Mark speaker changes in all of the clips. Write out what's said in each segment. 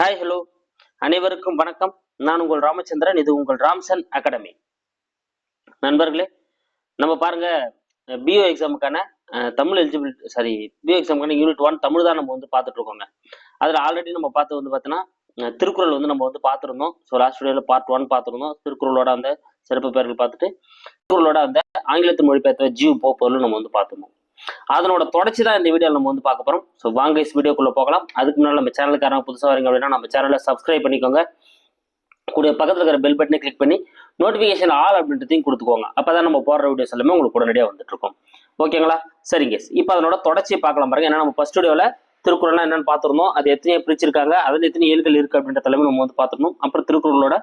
Speaker 1: hi hello அனைவருக்கும் வணக்கம் நான் உங்கள் ராமச்சந்திரன் இது உங்கள் ராம்சன் அகாடமி நண்பர்களே நம்ம பாருங்க பிஓ எக்ஸாமுக்கான தமிழ் எலிஜிபிலிட்டி சாரி பிஓ எக்ஸாமுக்கான யூனிட் ஒன் தமிழ் தான் நம்ம வந்து பார்த்துட்டு இருக்கோங்க அதில் ஆல்ரெடி நம்ம பார்த்து வந்து பார்த்தோன்னா திருக்குறள் வந்து நம்ம வந்து பார்த்துருந்தோம் ஸோ லாஸ்ட் வீடியோவில் பார்ட் ஒன் பார்த்துருந்தோம் திருக்குறளோட அந்த சிறப்பு பேர்கள் பார்த்துட்டு திருக்குறளோட அந்த ஆங்கிலத்து மொழிபெயர்த்த ஜியூ போப்பொருள் நம்ம வந்து பார்த்துருந்தோம் அதனோட தொடர்ச்சி தான் இந்த வீடியோ நம்ம வந்து பார்க்க போறோம் ஸோ வாங்க இஸ் வீடியோக்குள்ளே போகலாம் அதுக்கு முன்னாடி நம்ம சேனலுக்காரங்க புதுசாக வரீங்க அப்படின்னா நம்ம சேனலை சப்ஸ்கிரைப் பண்ணிக்கோங்க கூடிய பக்கத்தில் இருக்கிற பெல் பட்டனை கிளிக் பண்ணி நோட்டிஃபிகேஷன் ஆல் அப்படின்றதையும் கொடுத்துக்கோங்க அப்போ தான் நம்ம போடுற வீடியோஸ் எல்லாமே உங்களுக்கு உடனடியாக வந்துட்டுருக்கோம் ஓகேங்களா சரிங்க இப்போ அதனோட தொடர்ச்சியை பார்க்கலாம் பாருங்க ஏன்னா நம்ம ஃபஸ்ட் வீடியோவில் திருக்குறள்லாம் என்னென்னு பார்த்துருந்தோம் அது எத்தனையோ பிரிச்சிருக்காங்க அதில் எத்தனை ஏழுகள் இருக்குது அப்படின்ற தலைமை நம்ம வந்து பார்த்துருந்தோம் அப்புறம் திருக்குறளோட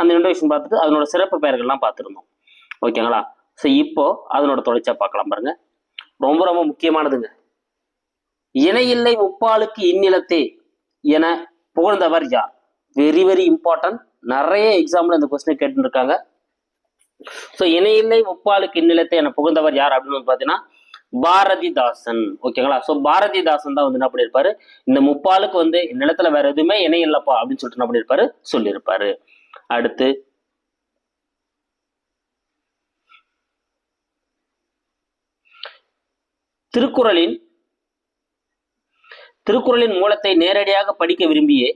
Speaker 1: அந்த இன்டோவேஷன் பார்த்துட்டு அதனோட சிறப்பு பெயர்கள்லாம் பார்த்துருந்தோம் ஓகேங்களா ஸோ இப்போ அதனோட தொடர்ச்சியாக பார்க்கலாம் பாருங்கள் ரொம்ப ரொம்ப முக்கியமானதுங்க இணையில்லை முப்பாளுக்கு இந்நிலத்தே என புகழ்ந்தவர் யார் வெரி வெரி இம்பார்ட்டன்ட் நிறைய எக்ஸாம்பிள் அந்த கொஸ்டின் கேட்டுருக்காங்க ஸோ இணையில்லை முப்பாளுக்கு இந்நிலத்தை என புகழ்ந்தவர் யார் அப்படின்னு பார்த்தீங்கன்னா பாரதிதாசன் ஓகேங்களா ஸோ பாரதிதாசன் தான் வந்து என்ன இருப்பாரு இந்த முப்பாளுக்கு வந்து இந்நிலத்தில் வேற எதுவுமே இணையில்லப்பா அப்படின்னு சொல்லிட்டு என்ன பண்ணியிருப்பாரு சொல்லியிருப்பாரு அடுத்து திருக்குறளின் திருக்குறளின் மூலத்தை நேரடியாக படிக்க விரும்பியே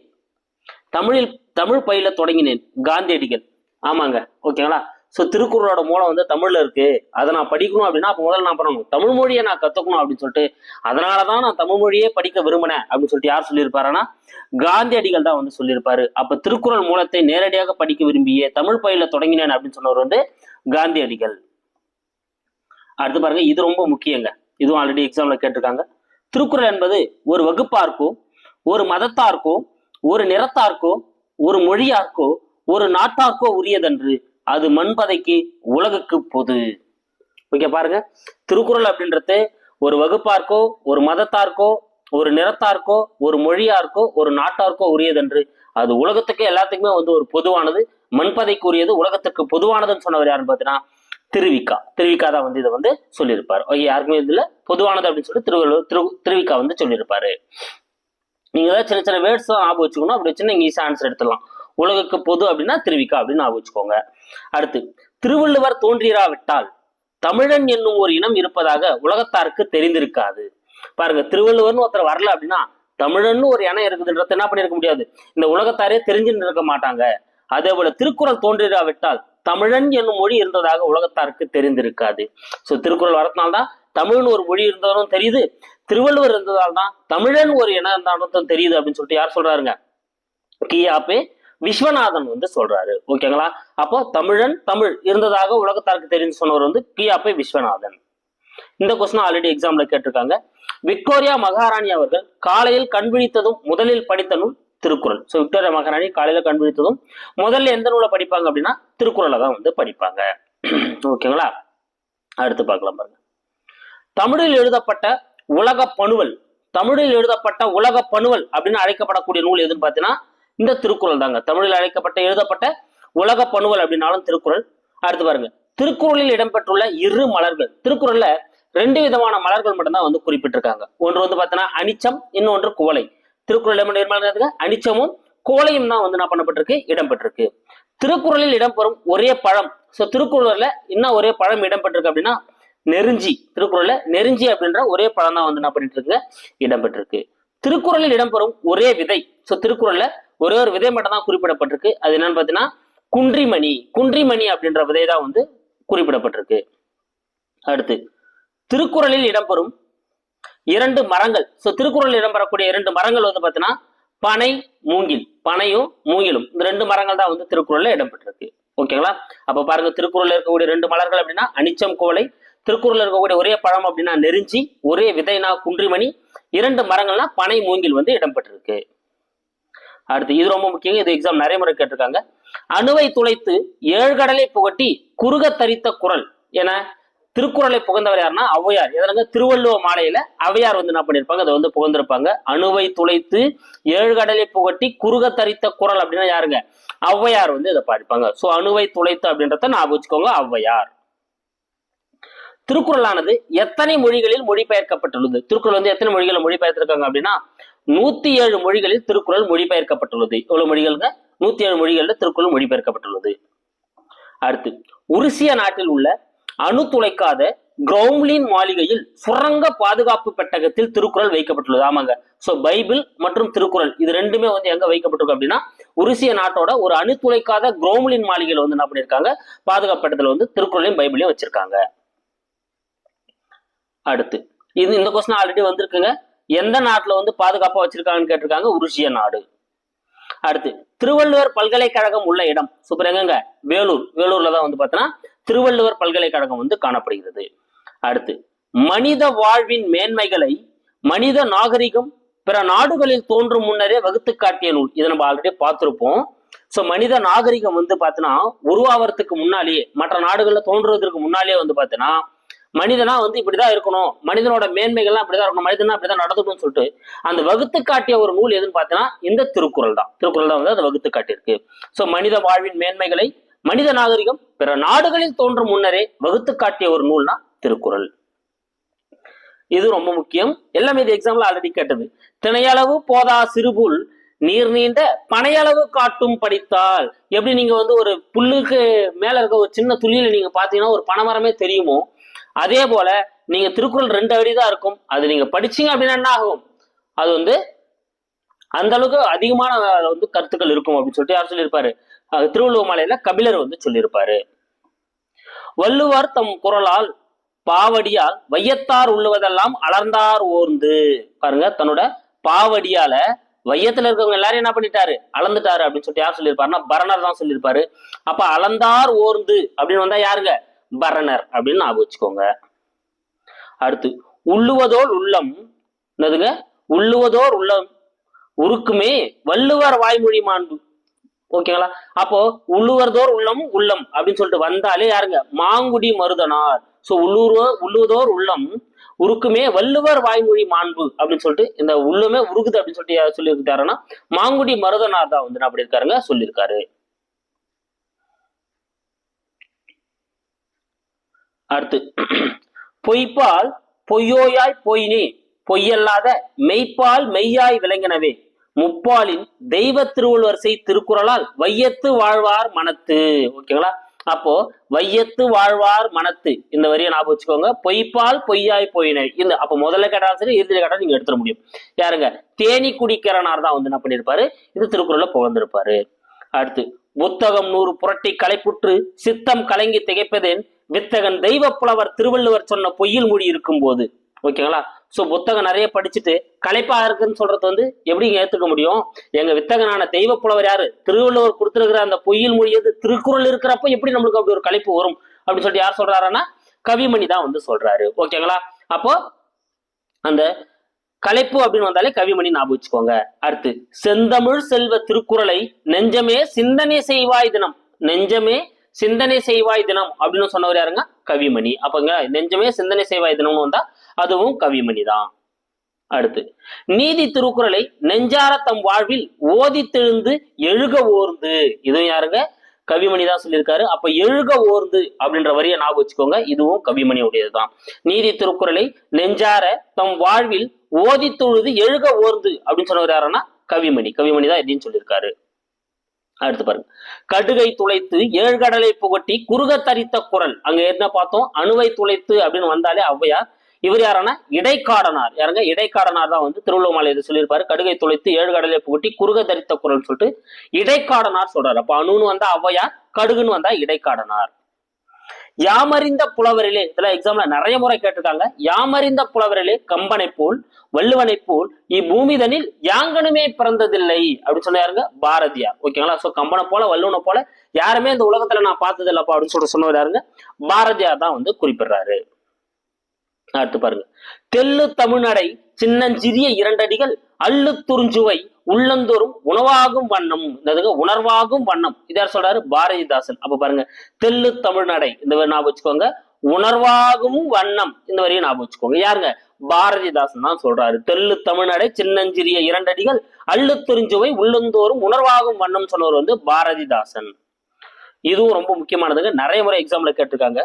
Speaker 1: தமிழில் தமிழ் பயில தொடங்கினேன் காந்தியடிகள் ஆமாங்க ஓகேங்களா ஸோ திருக்குறளோட மூலம் வந்து தமிழில் இருக்கு அதை நான் படிக்கணும் அப்படின்னா அப்போ முதல்ல நான் பண்ணணும் தமிழ் மொழியை நான் கற்றுக்கணும் அப்படின்னு சொல்லிட்டு அதனால தான் நான் தமிழ் மொழியே படிக்க விரும்பினேன் அப்படின்னு சொல்லிட்டு யார் சொல்லியிருப்பாருன்னா காந்தியடிகள் தான் வந்து சொல்லியிருப்பாரு அப்போ திருக்குறள் மூலத்தை நேரடியாக படிக்க விரும்பியே தமிழ் பயில தொடங்கினேன் அப்படின்னு சொன்னவர் வந்து காந்தியடிகள் அடுத்து பாருங்க இது ரொம்ப முக்கியங்க இதுவும் ஆல்ரெடி எக்ஸாம்ல கேட்டிருக்காங்க திருக்குறள் என்பது ஒரு வகுப்பார்க்கோ ஒரு மதத்தார்க்கோ ஒரு நிறத்தாருக்கோ ஒரு மொழியாருக்கோ ஒரு நாட்டாருக்கோ உரியதன்று அது மண்பதைக்கு உலகுக்கு பொது ஓகே பாருங்க திருக்குறள் அப்படின்றது ஒரு வகுப்பாருக்கோ ஒரு மதத்தார்க்கோ ஒரு நிறத்தாருக்கோ ஒரு மொழியாருக்கோ ஒரு நாட்டார்க்கோ உரியதென்று அது உலகத்துக்கு எல்லாத்துக்குமே வந்து ஒரு பொதுவானது மண்பதைக்குரியது உலகத்துக்கு பொதுவானதுன்னு சொன்னவர் யாருன்னு பார்த்தீங்கன்னா திருவிக்கா திருவிக்கா தான் வந்து இதை வந்து சொல்லியிருப்பார் யாருக்குமே இதுல பொதுவானது அப்படின்னு சொல்லி திருவள்ளுவர் திரு திருவிக்கா வந்து சொல்லியிருப்பாரு நீங்க ஏதாவது சின்ன சின்ன வேர்ட்ஸ் தான் வச்சுக்கணும் அப்படி வச்சு நீங்க ஈஸி ஆன்சர் எடுத்துடலாம் உலகுக்கு பொது அப்படின்னா திருவிக்கா அப்படின்னு ஞாபகம் வச்சுக்கோங்க அடுத்து திருவள்ளுவர் தோன்றிராவிட்டால் தமிழன் என்னும் ஒரு இனம் இருப்பதாக உலகத்தாருக்கு தெரிந்திருக்காது பாருங்க திருவள்ளுவர்னு ஒருத்தர் வரல அப்படின்னா தமிழன்னு ஒரு இனம் இருக்குதுன்றத என்ன பண்ணிருக்க முடியாது இந்த உலகத்தாரே தெரிஞ்சுன்னு இருக்க மாட்டாங்க அதே போல திருக்குறள் தோன்றிடாவிட்டால் தமிழன் என்னும் மொழி இருந்ததாக உலகத்தாருக்கு தெரிந்திருக்காது ஸோ திருக்குறள் வரத்தினால்தான் தமிழ்னு ஒரு மொழி இருந்ததும் தெரியுது திருவள்ளுவர் இருந்ததால் தான் தமிழன் ஒரு இனம் இருந்தாலும் தெரியுது அப்படின்னு சொல்லிட்டு யார் சொல்றாருங்க கியாப்பே விஸ்வநாதன் வந்து சொல்றாரு ஓகேங்களா அப்போ தமிழன் தமிழ் இருந்ததாக உலகத்தாருக்கு தெரிந்து சொன்னவர் வந்து கியாப்பே விஸ்வநாதன் இந்த கொஸ்டின் ஆல்ரெடி எக்ஸாம்ல கேட்டிருக்காங்க விக்டோரியா மகாராணி அவர்கள் காலையில் கண்விழித்ததும் முதலில் படித்த நூல் திருக்குறள் ஸோ விக்டோரிய மகாராணி காலையில் கண்டுபிடித்ததும் முதல்ல எந்த நூலை படிப்பாங்க அப்படின்னா திருக்குறளை தான் வந்து படிப்பாங்க ஓகேங்களா அடுத்து பார்க்கலாம் பாருங்க தமிழில் எழுதப்பட்ட உலக பணுவல் தமிழில் எழுதப்பட்ட உலக பணுவல் அப்படின்னு அழைக்கப்படக்கூடிய நூல் எதுன்னு பார்த்தீங்கன்னா இந்த திருக்குறள் தாங்க தமிழில் அழைக்கப்பட்ட எழுதப்பட்ட உலக பணுவல் அப்படின்னாலும் திருக்குறள் அடுத்து பாருங்க திருக்குறளில் இடம்பெற்றுள்ள இரு மலர்கள் திருக்குறள்ல ரெண்டு விதமான மலர்கள் மட்டும்தான் வந்து குறிப்பிட்டிருக்காங்க ஒன்று வந்து பார்த்தீங்கன்னா அனிச்சம் இன்னொன்று குவளை திருக்குறள் என்ன பண்ணிருப்பாங்க அனிச்சமும் கோலையும் தான் வந்து என்ன பண்ணப்பட்டிருக்கு இடம்பெற்றிருக்கு திருக்குறளில் இடம்பெறும் ஒரே பழம் ஸோ திருக்குறளில் என்ன ஒரே பழம் இடம்பெற்றிருக்கு அப்படின்னா நெருஞ்சி திருக்குறளில் நெருஞ்சி அப்படின்ற ஒரே பழம் தான் வந்து என்ன பண்ணிட்டு இருக்கு இடம்பெற்றிருக்கு திருக்குறளில் இடம்பெறும் ஒரே விதை ஸோ திருக்குறளில் ஒரே ஒரு விதை மட்டும் தான் குறிப்பிடப்பட்டிருக்கு அது என்னன்னு பார்த்தீங்கன்னா குன்றிமணி குன்றிமணி அப்படின்ற விதை தான் வந்து குறிப்பிடப்பட்டிருக்கு அடுத்து திருக்குறளில் இடம்பெறும் இரண்டு மரங்கள் ஸோ திருக்குறள் இடம்பெறக்கூடிய இரண்டு மரங்கள் வந்து பார்த்தீங்கன்னா பனை மூங்கில் பனையும் மூங்கிலும் இந்த ரெண்டு மரங்கள் தான் வந்து திருக்குறள்ல இடம்பெற்றிருக்கு ஓகேங்களா அப்ப பாருங்க திருக்குறளில் இருக்கக்கூடிய ரெண்டு மலர்கள் அப்படின்னா அனிச்சம் கோலை திருக்குறள் இருக்கக்கூடிய ஒரே பழம் அப்படின்னா நெருஞ்சி ஒரே விதைனா குன்றிமணி இரண்டு மரங்கள்னா பனை மூங்கில் வந்து இடம்பெற்றிருக்கு அடுத்து இது ரொம்ப முக்கியம் இது எக்ஸாம் நிறைய முறை கேட்டிருக்காங்க அணுவை துளைத்து ஏழ்கடலை புகட்டி குறுக தரித்த குரல் என திருக்குறளை புகழ்ந்தவர் யாருன்னா ஔவையார் எதனாங்க திருவள்ளுவ மாலையில அவையார் வந்து என்ன பண்ணிருப்பாங்க அதை வந்து புகழ்ந்திருப்பாங்க அணுவை துளைத்து ஏழு கடலை புகட்டி குறுக தரித்த குரல் அப்படின்னா யாருங்க ஔவையார் வந்து இதை பாடிப்பாங்க சோ அணுவை துளைத்து அப்படின்றத ஞாபகம் வச்சுக்கோங்க ஔவையார் திருக்குறளானது எத்தனை மொழிகளில் மொழிபெயர்க்கப்பட்டுள்ளது திருக்குறள் வந்து எத்தனை மொழிகளில் மொழிபெயர்த்திருக்காங்க அப்படின்னா நூத்தி ஏழு மொழிகளில் திருக்குறள் மொழிபெயர்க்கப்பட்டுள்ளது எவ்வளவு மொழிகள்ங்க நூத்தி ஏழு மொழிகளில் திருக்குறள் மொழிபெயர்க்கப்பட்டுள்ளது அடுத்து உருசிய நாட்டில் உள்ள அணு துளைக்காத கிரௌம்லின் மாளிகையில் சுரங்க பாதுகாப்பு பெட்டகத்தில் திருக்குறள் வைக்கப்பட்டுள்ளது ஆமாங்க ஸோ பைபிள் மற்றும் திருக்குறள் இது ரெண்டுமே வந்து எங்க வைக்கப்பட்டிருக்கு அப்படின்னா உருசிய நாட்டோட ஒரு அணு துளைக்காத கிரௌம்லின் மாளிகையில் வந்து என்ன பண்ணியிருக்காங்க பாதுகாப்பு பெட்டத்தில் வந்து திருக்குறளையும் பைபிளையும் வச்சிருக்காங்க அடுத்து இது இந்த கொஸ்டின் ஆல்ரெடி வந்திருக்குங்க எந்த நாட்டில் வந்து பாதுகாப்பாக வச்சிருக்காங்கன்னு கேட்டிருக்காங்க உருசிய நாடு அடுத்து திருவள்ளுவர் பல்கலைக்கழகம் உள்ள இடம் சூப்பர் எங்க வேலூர் வேலூர்ல தான் வந்து பார்த்தோன்னா திருவள்ளுவர் பல்கலைக்கழகம் வந்து காணப்படுகிறது அடுத்து மனித வாழ்வின் மேன்மைகளை மனித நாகரிகம் பிற நாடுகளில் தோன்றும் முன்னரே வகுத்து காட்டிய நூல் இதை நம்ம ஆல்ரெடி பார்த்துருப்போம் ஸோ மனித நாகரிகம் வந்து பார்த்தீங்கன்னா உருவாகிறதுக்கு முன்னாலேயே மற்ற நாடுகளில் தோன்றுவதற்கு முன்னாலேயே வந்து பார்த்தீங்கன்னா மனிதனா வந்து இப்படிதான் இருக்கணும் மனிதனோட மேன்மைகள்லாம் இப்படிதான் இருக்கணும் மனிதனா அப்படிதான் நடத்தணும்னு சொல்லிட்டு அந்த வகுத்து காட்டிய ஒரு நூல் எதுன்னு பார்த்தீங்கன்னா இந்த திருக்குறள் தான் திருக்குறள் தான் வந்து அதை வகுத்து காட்டியிருக்கு ஸோ மனித வாழ்வின் மேன்மைகளை மனித நாகரிகம் பிற நாடுகளில் தோன்றும் முன்னரே வகுத்து காட்டிய ஒரு நூல்னா திருக்குறள் இது ரொம்ப முக்கியம் எல்லாமே இது எக்ஸாம்பிள் ஆல்ரெடி கேட்டது திணையளவு போதா சிறுபுல் நீர் நீண்ட பனையளவு காட்டும் படித்தால் எப்படி நீங்க வந்து ஒரு புல்லுக்கு மேல இருக்க ஒரு சின்ன துளியில நீங்க பாத்தீங்கன்னா ஒரு பனைமரமே தெரியுமோ அதே போல நீங்க திருக்குறள் ரெண்டு அடி தான் இருக்கும் அது நீங்க படிச்சீங்க அப்படின்னா என்ன ஆகும் அது வந்து அந்த அளவுக்கு அதிகமான வந்து கருத்துக்கள் இருக்கும் அப்படின்னு சொல்லிட்டு யார் சொல்லியிருப்பாரு திருவள்ளுவமலையில கபிலர் வந்து சொல்லியிருப்பாரு வள்ளுவர் தம் குரலால் பாவடியால் வையத்தார் உள்ளுவதெல்லாம் அலர்ந்தார் ஓர்ந்து பாருங்க தன்னோட பாவடியால வையத்துல இருக்கவங்க எல்லாரும் என்ன பண்ணிட்டாரு அளந்துட்டாரு அப்படின்னு சொல்லிட்டு யார் சொல்லியிருப்பாருன்னா பரணர் தான் சொல்லியிருப்பாரு அப்ப அளந்தார் ஓர்ந்து அப்படின்னு வந்தா யாருங்க பரணர் அப்படின்னு ஞாபகம் வச்சுக்கோங்க அடுத்து உள்ளுவதோல் உள்ளம் என்னதுங்க உள்ளுவதோர் உள்ளம் உருக்குமே வள்ளுவர் வாய்மொழி மாண்பு ஓகேங்களா அப்போ உள்ளுவர்தோர் உள்ளம் உள்ளம் அப்படின்னு சொல்லிட்டு வந்தாலே யாருங்க மாங்குடி மருதனார் ஸோ உள்ளூர் உள்ளுவதோர் உள்ளம் உருக்குமே வள்ளுவர் வாய்மொழி மாண்பு அப்படின்னு சொல்லிட்டு இந்த உள்ளமே உருகுது அப்படின்னு சொல்லிட்டு சொல்லியிருக்காருன்னா மாங்குடி மருதனார் தான் வந்து அப்படி இருக்காருங்க சொல்லியிருக்காரு அடுத்து பொய்ப்பால் பொய்யோயாய் பொய்னே பொய்யல்லாத மெய்ப்பால் மெய்யாய் விளங்கினவே முப்பாலின் தெய்வ திருவள்ளுவரிசை திருக்குறளால் வையத்து வாழ்வார் மனத்து ஓகேங்களா அப்போ வையத்து வாழ்வார் மனத்து இந்த வரியை ஞாபகம் வச்சுக்கோங்க பொய்ப்பால் பொய்யாய் போயினர் இந்த அப்போ முதல்ல கேட்டாலும் சரி இறுதியில கேட்டாலும் நீங்க எடுத்துட முடியும் யாருங்க தேனி குடிக்கிறனார் தான் வந்து என்ன பண்ணியிருப்பாரு இது திருக்குறள்ல புகழ்ந்திருப்பாரு அடுத்து புத்தகம் நூறு புரட்டி களைப்புற்று சித்தம் கலங்கி திகைப்பதேன் வித்தகன் தெய்வ புலவர் திருவள்ளுவர் சொன்ன பொய்யில் மூடி இருக்கும் போது ஓகேங்களா ஸோ புத்தகம் நிறைய படிச்சுட்டு களைப்பா இருக்குன்னு சொல்றது வந்து எப்படிங்க ஏற்றுக்க முடியும் எங்க வித்தகனான தெய்வ புலவர் யாரு திருவள்ளுவர் கொடுத்துருக்கிற அந்த பொய்யில் மொழியது திருக்குறள் இருக்கிறப்ப எப்படி நம்மளுக்கு அப்படி ஒரு களைப்பு வரும் அப்படின்னு சொல்லிட்டு யார் சொல்றாருன்னா கவிமணி தான் வந்து சொல்றாரு ஓகேங்களா அப்போ அந்த கலைப்பு அப்படின்னு வந்தாலே கவிமணி ஞாபகம் வச்சுக்கோங்க அடுத்து செந்தமிழ் செல்வ திருக்குறளை நெஞ்சமே சிந்தனை செய்வாய் தினம் நெஞ்சமே சிந்தனை செய்வாய் தினம் அப்படின்னு சொன்னவர் யாருங்க கவிமணி அப்பங்க நெஞ்சமே சிந்தனை செய்வாய் தினம்னு வந்தா அதுவும் கவிமணி தான் அடுத்து நீதி திருக்குறளை நெஞ்சார தம் வாழ்வில் ஓதி தெழுந்து எழுக ஓர்ந்து இதுவும் யாருங்க கவிமணி தான் சொல்லியிருக்காரு அப்ப எழுக ஓர்ந்து அப்படின்ற வரியை ஞாபகம் வச்சுக்கோங்க இதுவும் கவிமணி உடையதுதான் நீதி திருக்குறளை நெஞ்சார தம் வாழ்வில் ஓதி தொழுது எழுக ஓர்ந்து அப்படின்னு சொன்னவர் யாருன்னா கவிமணி கவிமணி தான் எப்படின்னு சொல்லியிருக்காரு அடுத்து பாருங்க கடுகை துளைத்து ஏழ்கடலை புகட்டி குறுக தரித்த குரல் அங்க என்ன பார்த்தோம் அணுவை துளைத்து அப்படின்னு வந்தாலே ஔவையார் இவர் யாரானா இடைக்காடனார் யாருங்க இடைக்காடனார் தான் வந்து திருவள்ளுவமலை இது சொல்லியிருப்பாரு கடுகை துளைத்து ஏழு கடலை புகட்டி குறுக தரித்த குரல் சொல்லிட்டு இடைக்காடனார் சொல்றாரு அப்ப அணுன்னு வந்தா அவ்வையார் கடுகுன்னு வந்தா இடைக்காடனார் யாமறிந்த புலவரிலே இதுல எக்ஸாம்ல நிறைய முறை கேட்டிருக்காங்க யாமறிந்த புலவரிலே கம்பனை போல் வள்ளுவனை போல் இப்பூமிதனில் யாங்கனுமே பிறந்ததில்லை அப்படின்னு சொன்னாருங்க யாருங்க பாரதியார் ஓகேங்களா சோ கம்பனை போல வல்லுவனை போல யாருமே இந்த உலகத்துல நான் பார்த்ததில்லப்பா அப்படின்னு சொல்லிட்டு சொன்னவர் யாருங்க பாரதியார் தான் வந்து குறிப்பிடுறாரு அடுத்து பாருங்க தெல்லு தமிழ்நடை சின்னஞ்சிறிய இரண்டடிகள் அள்ளு துறிஞ்சுவை உள்ளந்தோறும் உணவாகும் வண்ணம் இந்த உணர்வாகும் வண்ணம் இதார் சொல்றாரு பாரதிதாசன் அப்ப பாருங்க தெல்லு தமிழ்நடை இந்த ஞாபகம் வச்சுக்கோங்க உணர்வாகும் வண்ணம் இந்த வரையும் ஞாபகம் வச்சுக்கோங்க யாருங்க பாரதிதாசன் தான் சொல்றாரு தெல்லு தமிழ்நடை சின்னஞ்சிறிய இரண்டடிகள் அள்ளு துறிஞ்சுவை உள்ளந்தோறும் உணர்வாகும் வண்ணம் சொன்னவர் வந்து பாரதிதாசன் இதுவும் ரொம்ப முக்கியமானதுங்க நிறைய முறை எக்ஸாம்ல கேட்டிருக்காங்க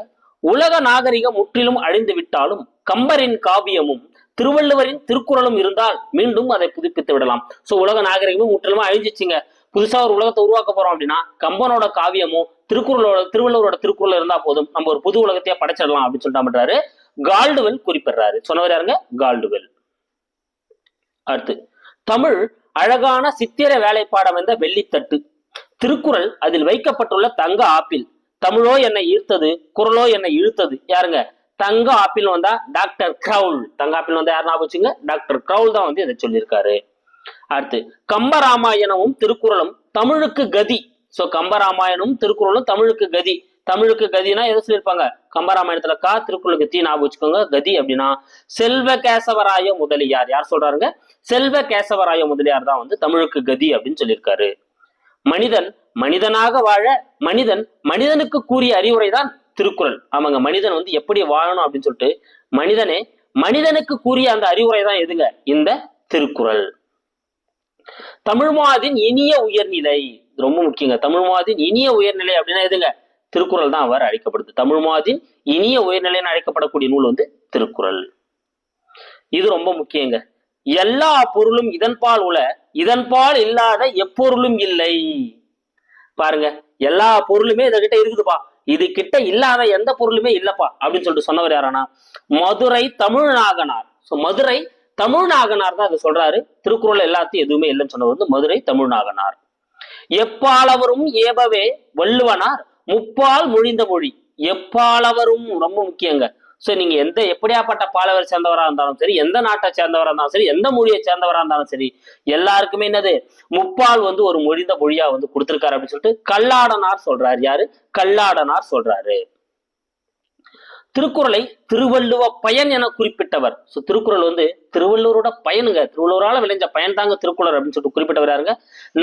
Speaker 1: உலக நாகரிகம் முற்றிலும் அழிந்து விட்டாலும் கம்பரின் காவியமும் திருவள்ளுவரின் திருக்குறளும் இருந்தால் மீண்டும் அதை புதுப்பித்து விடலாம் சோ உலக நாகரிகமும் முற்றிலுமா அழிஞ்சிச்சுங்க புதுசா ஒரு உலகத்தை உருவாக்க போறோம் அப்படின்னா கம்பனோட காவியமும் திருக்குறளோட திருவள்ளுவரோட திருக்குறள் இருந்தா போதும் நம்ம ஒரு புது உலகத்தையே படைச்சிடலாம் அப்படின்னு சொல்லிட்டாரு கால்டுவெல் குறிப்பிடுறாரு சொன்னவர் யாருங்க கால்டுவெல் அடுத்து தமிழ் அழகான சித்திர வேலைப்பாடம் என்ற வெள்ளித்தட்டு திருக்குறள் அதில் வைக்கப்பட்டுள்ள தங்க ஆப்பிள் தமிழோ என்னை ஈர்த்தது குரலோ என்னை இழுத்தது யாருங்க தங்க ஆப்பிள் வந்தா டாக்டர் கிரவுல் தங்க ஆப்பிள் வந்தா யார் ஞாபகம் டாக்டர் கிரவுல் தான் வந்து இதை சொல்லியிருக்காரு அடுத்து கம்பராமாயணமும் திருக்குறளும் தமிழுக்கு கதி சோ கம்பராமாயணமும் திருக்குறளும் தமிழுக்கு கதி தமிழுக்கு கதினா எதை சொல்லியிருப்பாங்க கம்பராமாயணத்துல கா திருக்குறளுக்கு தீ ஞாபகம் வச்சுக்கோங்க கதி அப்படின்னா செல்வ கேசவராய முதலியார் யார் சொல்றாருங்க செல்வ கேசவராய முதலியார் தான் வந்து தமிழுக்கு கதி அப்படின்னு சொல்லியிருக்காரு மனிதன் மனிதனாக வாழ மனிதன் மனிதனுக்கு கூறிய அறிவுரை தான் திருக்குறள் ஆமாங்க மனிதன் வந்து எப்படி வாழணும் அப்படின்னு சொல்லிட்டு மனிதனே மனிதனுக்கு கூறிய அந்த அறிவுரை தான் எதுங்க இந்த திருக்குறள் தமிழ்மாதின் இனிய உயர்நிலை ரொம்ப முக்கியங்க தமிழ்மாதின் இனிய உயர்நிலை அப்படின்னா எதுங்க திருக்குறள் தான் அவர் அழைக்கப்படுது தமிழ்மாதின் இனிய உயர்நிலைன்னு அழைக்கப்படக்கூடிய நூல் வந்து திருக்குறள் இது ரொம்ப முக்கியங்க எல்லா பொருளும் இதன்பால் உல இதன்பால் இல்லாத எப்பொருளும் இல்லை பாருங்க எல்லா பொருளுமே இதகிட்ட இருக்குதுப்பா இது கிட்ட இல்லாத எந்த பொருளுமே இல்லப்பா அப்படின்னு சொல்லிட்டு சொன்னவர் யாரானா மதுரை தமிழ்நாகனார் ஸோ மதுரை தமிழ்நாகனார் தான் அது சொல்றாரு திருக்குறள் எல்லாத்தையும் எதுவுமே இல்லைன்னு சொன்னவர் வந்து மதுரை தமிழ்நாகனார் எப்பாலவரும் ஏபவே வள்ளுவனார் முப்பால் மொழிந்த மொழி எப்பாலவரும் ரொம்ப முக்கியங்க ஸோ நீங்கள் எந்த எப்படியாப்பட்ட பாலவர் சேர்ந்தவராக இருந்தாலும் சரி எந்த நாட்டை சேர்ந்தவராக இருந்தாலும் சரி எந்த மொழியை சேர்ந்தவராக இருந்தாலும் சரி எல்லாருக்குமே என்னது முப்பால் வந்து ஒரு மொழிந்த மொழியா வந்து கொடுத்துருக்காரு அப்படின்னு சொல்லிட்டு கல்லாடனார் சொல்றாரு யாரு கல்லாடனார் சொல்றாரு திருக்குறளை திருவள்ளுவ பயன் என குறிப்பிட்டவர் ஸோ திருக்குறள் வந்து திருவள்ளுவரோட பயனுங்க திருவள்ளுவரால் விளைஞ்ச பயன் தாங்க திருக்குறள் அப்படின்னு சொல்லிட்டு குறிப்பிட்டவராருங்க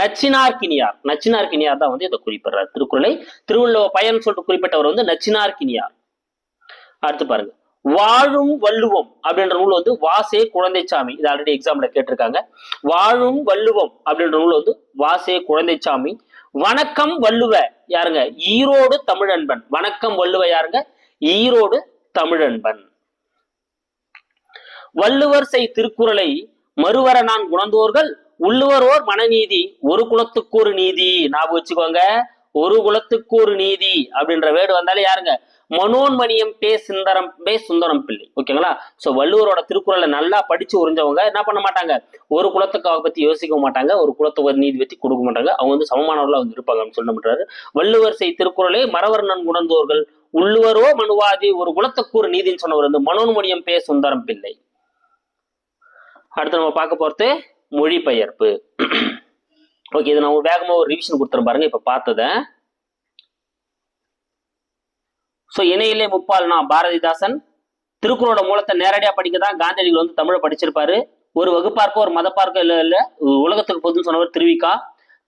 Speaker 1: நச்சினார்கினியார் நச்சினார்கினியார் தான் வந்து இதை குறிப்பிடுறார் திருக்குறளை திருவள்ளுவ பயன் சொல்லிட்டு குறிப்பிட்டவர் வந்து நச்சினார்கினியார் அடுத்து பாருங்க வாழும் வள்ளுவம் அப்படின்ற நூல் வந்து வாசே குழந்தைச்சாமி இது ஆல்ரெடி எக்ஸாம்ல கேட்டிருக்காங்க வாழும் வள்ளுவம் அப்படின்ற நூல் வந்து வாசே குழந்தைச்சாமி வணக்கம் வள்ளுவ யாருங்க ஈரோடு தமிழன்பன் வணக்கம் வள்ளுவ யாருங்க ஈரோடு தமிழன்பன் வள்ளுவர் செய் திருக்குறளை மறுவர நான் குணந்தோர்கள் உள்ளுவரோர் மனநீதி ஒரு குலத்துக்கு ஒரு நீதி ஞாபகம் வச்சுக்கோங்க ஒரு குலத்துக்கு ஒரு நீதி அப்படின்ற வேடு வந்தாலே யாருங்க மனோன்மணியம் பே சுந்தரம் பே சுந்தரம் பிள்ளை ஓகேங்களா ஸோ வள்ளுவரோட திருக்குறளை நல்லா படிச்சு உறிஞ்சவங்க என்ன பண்ண மாட்டாங்க ஒரு குலத்துக்காக பத்தி யோசிக்க மாட்டாங்க ஒரு குலத்துக்கு ஒரு நீதி பத்தி கொடுக்க மாட்டாங்க அவங்க வந்து சமமானவர்களாக வந்து இருப்பாங்கன்னு சொல்ல மாட்டாரு வள்ளுவர் செய் திருக்குறளே மறவர் நன் உணர்ந்தோர்கள் உள்ளுவரோ மனுவாதி ஒரு குலத்துக்கு ஒரு நீதின்னு சொன்னவர் வந்து மனோன்மணியம் பே சுந்தரம் பிள்ளை அடுத்து நம்ம பார்க்க போகிறது மொழிபெயர்ப்பு ஓகே இது நான் வேகமாக ஒரு ரிவிஷன் கொடுத்துரு இப்போ பார்த்ததை ஸோ இணையிலே முப்பால்னா பாரதிதாசன் திருக்குறளோட மூலத்தை நேரடியாக படிக்க தான் காந்தியடிகள் வந்து தமிழை படிச்சிருப்பாரு ஒரு வகுப்பார்க்கோ ஒரு மதப்பார்க்கோ இல்லை இல்லை உலகத்துக்கு பொதுன்னு சொன்னவர் திருவிக்கா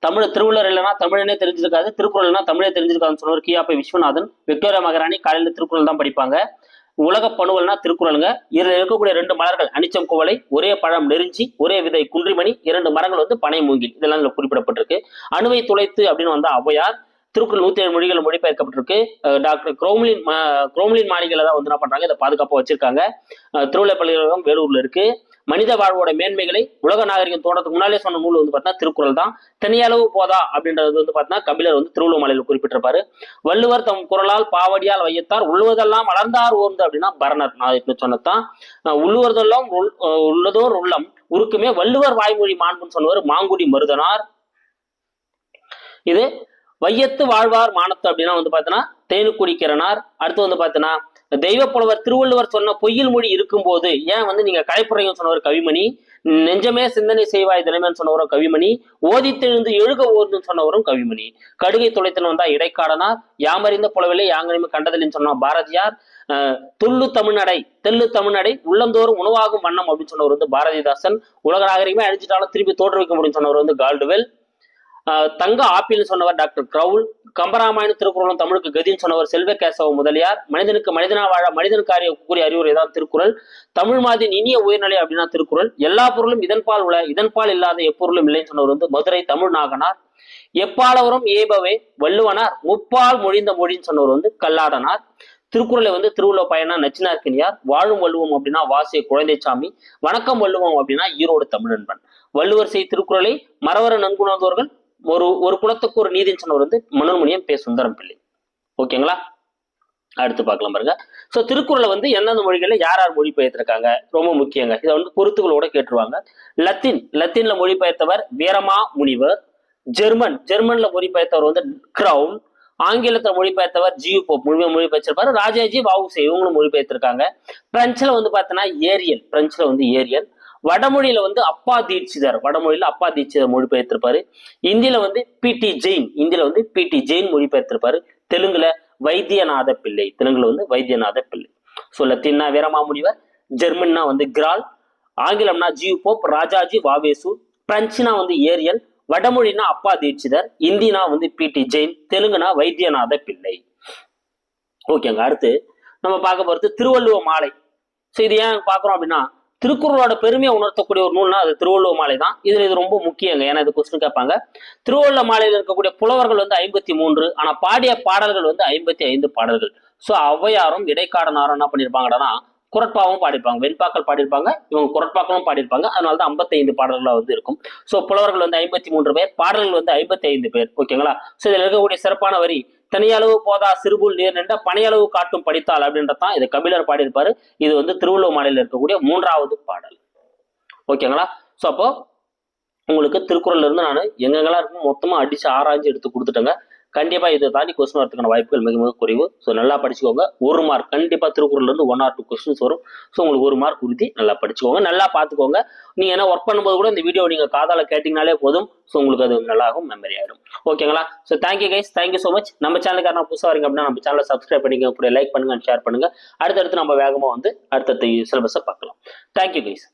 Speaker 1: தமிழ் திருவள்ளுவர் இல்லைனா தமிழனே தெரிஞ்சிருக்காது திருக்குறள்னா தமிழே தெரிஞ்சிருக்காதுன்னு சொன்னவர் கியாபை விஸ்வநாதன் விக்டோரியா மகாராணி காலையில் திருக்குறள் தான் படிப்பாங்க உலக பணுவல்னா திருக்குறளுங்க இதில் இருக்கக்கூடிய ரெண்டு மலர்கள் அனிச்சம் குவலை ஒரே பழம் நெருஞ்சி ஒரே விதை குன்றிமணி இரண்டு மரங்கள் வந்து பனை மூங்கில் இதெல்லாம் இதில் குறிப்பிடப்பட்டிருக்கு அணுவை துளைத்து அப்படின்னு வந்தால் அவையார் திருக்குறள் நூத்தி ஏழு மொழிகள் மொழிபெயர்க்கப்பட்டிருக்கு டாக்டர் குரோம்லின் குரோம்லின் மாளிகையில தான் வந்து என்ன பண்றாங்க இதை பாதுகாப்பாக வச்சிருக்காங்க திருவிழா பள்ளிகளும் வேலூர்ல இருக்கு மனித வாழ்வோட மேன்மைகளை உலக நாகரிகம் தோன்றதுக்கு முன்னாலே சொன்ன நூல் வந்து பார்த்தீங்கன்னா திருக்குறள் தான் தனியளவு போதா அப்படின்றது வந்து பார்த்தீங்கன்னா கபிலர் வந்து மாலையில் குறிப்பிட்டிருப்பாரு வள்ளுவர் தம் குரலால் பாவடியால் வையத்தார் உள்ளுவதெல்லாம் வளர்ந்தார் ஓர்ந்து அப்படின்னா பரணர் நான் சொன்னதான் உள்ளுவர்தெல்லாம் உள்ளதோர் உள்ளம் உருக்குமே வள்ளுவர் வாய்மொழி மாண்புன்னு சொன்னவர் மாங்குடி மருதனார் இது வையத்து வாழ்வார் மானத்து அப்படின்னா வந்து பார்த்தீங்கன்னா தேனு குடிக்கிறனார் அடுத்து வந்து பார்த்தீங்கன்னா தெய்வ புலவர் திருவள்ளுவர் சொன்ன பொய்யில் மொழி இருக்கும்போது ஏன் வந்து நீங்க கலைப்புறையும் சொன்ன ஒரு கவிமணி நெஞ்சமே சிந்தனை செய்வாய் தினமேன்னு சொன்னவரும் கவிமணி ஓதித்தெழுந்து எழுக ஓதுன்னு சொன்னவரும் கவிமணி கடுகை துளைத்தன் வந்தா இடைக்காடனார் யாமறிந்த புலவிலே யாங்கனையும் கண்டதில்லைன்னு சொன்னா பாரதியார் துள்ளு தமிழ்நடை தெல்லு தமிழ்நடை உள்ளந்தோறும் உணவாகும் வண்ணம் அப்படின்னு சொன்னவர் வந்து பாரதிதாசன் உலக நாகரிகமே அழிஞ்சிட்டாலும் திருப்பி தோற்றுவிக்க முடியும்னு சொன்னவர் வந்து கால்டுவெல் தங்க ஆப்பிள்னு சொன்னவர் டாக்டர் கிரவுல் கம்பராமாயணம் திருக்குறளும் தமிழுக்கு கதின்னு சொன்னவர் செல்வ கேசவ முதலியார் மனிதனுக்கு மனிதனா வாழ மனிதனுக்காரிய கூறிய அறிவுரை தான் திருக்குறள் தமிழ் மாதிரி இனிய உயர்நிலை அப்படின்னா திருக்குறள் எல்லா பொருளும் இதன்பால் உள்ள இதன்பால் இல்லாத எப்பொருளும் இல்லைன்னு சொன்னவர் வந்து மதுரை தமிழ் நாகனார் எப்பாலவரும் ஏபவே வள்ளுவனார் முப்பால் மொழிந்த மொழின்னு சொன்னவர் வந்து கல்லாடனார் திருக்குறளை வந்து திருவுள்ள பயனா நச்சினார்கினியார் வாழும் வள்ளுவம் அப்படின்னா வாசிய குழந்தைச்சாமி வணக்கம் வள்ளுவம் அப்படின்னா ஈரோடு தமிழன்பன் வள்ளுவர் செய் திருக்குறளை மரவர நன்குணர்ந்தவர்கள் ஒரு ஒரு குலத்துக்கு ஒரு நீதி சொன்னவர் வந்து மனோன்மணியம் பே சுந்தரம் பிள்ளை ஓகேங்களா அடுத்து பார்க்கலாம் பாருங்க ஸோ திருக்குறளை வந்து எந்தெந்த மொழிகளில் யார் யார் மொழிபெயர்த்திருக்காங்க ரொம்ப முக்கியங்க இதை வந்து பொருத்துகளோட கேட்டுருவாங்க லத்தீன் லத்தீன்ல மொழிபெயர்த்தவர் வீரமா முனிவர் ஜெர்மன் ஜெர்மன்ல மொழிபெயர்த்தவர் வந்து கிரவுன் ஆங்கிலத்தில் மொழிபெயர்த்தவர் ஜியூ போப் முழுமையாக மொழிபெயர்த்திருப்பார் ராஜாஜி வாவுசே இவங்களும் மொழிபெயர்த்திருக்காங்க பிரெஞ்சில் வந்து பார்த்தோன்னா ஏரியல் பிரெஞ்சில் வந்து ஏரியல் வடமொழியில வந்து அப்பா தீட்சிதர் வடமொழியில அப்பா தீட்சிதர் மொழிபெயர்த்திருப்பாரு இந்தியில வந்து பி டி ஜெயின் இந்தியில வந்து பி டி ஜெயின் மொழிபெயர்த்திருப்பாரு தெலுங்குல வைத்தியநாத பிள்ளை தெலுங்குல வந்து வைத்தியநாத பிள்ளை ஸோ வீரமா வீரமாமுனிவர் ஜெர்மன்னா வந்து கிரால் ஆங்கிலம்னா ஜியூ போப் ராஜாஜி வாவேசு பிரெஞ்சுனா வந்து ஏரியல் வடமொழினா அப்பா தீட்சிதர் இந்தினா வந்து பி டி ஜெயின் தெலுங்குனா வைத்தியநாத பிள்ளை ஓகேங்க அடுத்து நம்ம பார்க்க போகிறது திருவள்ளுவ மாலை ஸோ இது ஏன் பார்க்குறோம் அப்படின்னா திருக்குறளோட பெருமையை உணர்த்தக்கூடிய ஒரு நூல்னா அது திருவள்ளுவ மாலை தான் இதுல இது ரொம்ப முக்கியங்க ஏன்னா இது கொஸ்டின் கேட்பாங்க திருவள்ளுவ மாலையில் இருக்கக்கூடிய புலவர்கள் வந்து ஐம்பத்தி மூன்று ஆனா பாடிய பாடல்கள் வந்து ஐம்பத்தி ஐந்து பாடல்கள் ஸோ ஔவையாரும் இடைக்காடனாரும் என்ன பண்ணியிருப்பாங்கன்னா குரட்பாவும் பாடிருப்பாங்க வெண்பாக்கள் பாடியிருப்பாங்க இவங்க குரட்பாக்களும் பாடியிருப்பாங்க அதனாலதான் தான் ஐம்பத்தைந்து பாடல்களாக வந்து இருக்கும் ஸோ புலவர்கள் வந்து ஐம்பத்தி மூன்று பேர் பாடல்கள் வந்து ஐம்பத்தி ஐந்து பேர் ஓகேங்களா ஸோ இதில் இருக்கக்கூடிய சிறப்பான வரி தனியளவு போதா சிறுபுல் நீர் நின்ற பனையளவு காட்டும் படித்தால் அப்படின்றதான் இது கபிலர் பாடியிருப்பாரு இது வந்து திருவள்ளுவர் மாநிலம் இருக்கக்கூடிய மூன்றாவது பாடல் ஓகேங்களா ஸோ அப்போ உங்களுக்கு திருக்குறள்ல இருந்து நான் எங்கெங்கெல்லாம் இருக்கும் மொத்தமா அடிச்சு ஆராய்ஞ்சு எடுத்து கொடுத்துட்டேங்க கண்டிப்பாக இதை தாண்டி கொஸ்டின் வரதுக்கான வாய்ப்புகள் மிக மிக குறைவு ஸோ நல்லா படிச்சுக்கோங்க ஒரு மார்க் கண்டிப்பாக இருந்து ஒன் ஆர் டூ கொஸ்டின்ஸ் வரும் ஸோ உங்களுக்கு ஒரு மார்க் உறுதி நல்லா படிச்சுக்கோங்க நல்லா பார்த்துக்கோங்க நீங்கள் என்ன ஒர்க் பண்ணும்போது கூட இந்த வீடியோ நீங்கள் காதால் கேட்டிங்கனாலே போதும் ஸோ உங்களுக்கு அது நல்லாகும் மெமரி ஆகிடும் ஓகேங்களா so thank you guys thank you so much நம்ம சேனலுக்கு நான் புதுசாக வரீங்க அப்படின்னா நம்ம சேனலை சப்ஸ்கிரைப் பண்ணிக்கோங்க அப்படியே லைக் பண்ணுங்க ஷேர் பண்ணுங்க அடுத்தடுத்து நம்ம வேகமாக வந்து அடுத்தடுத்த சிலபஸை பார்க்கலாம் தேங்க்யூ கைஸ்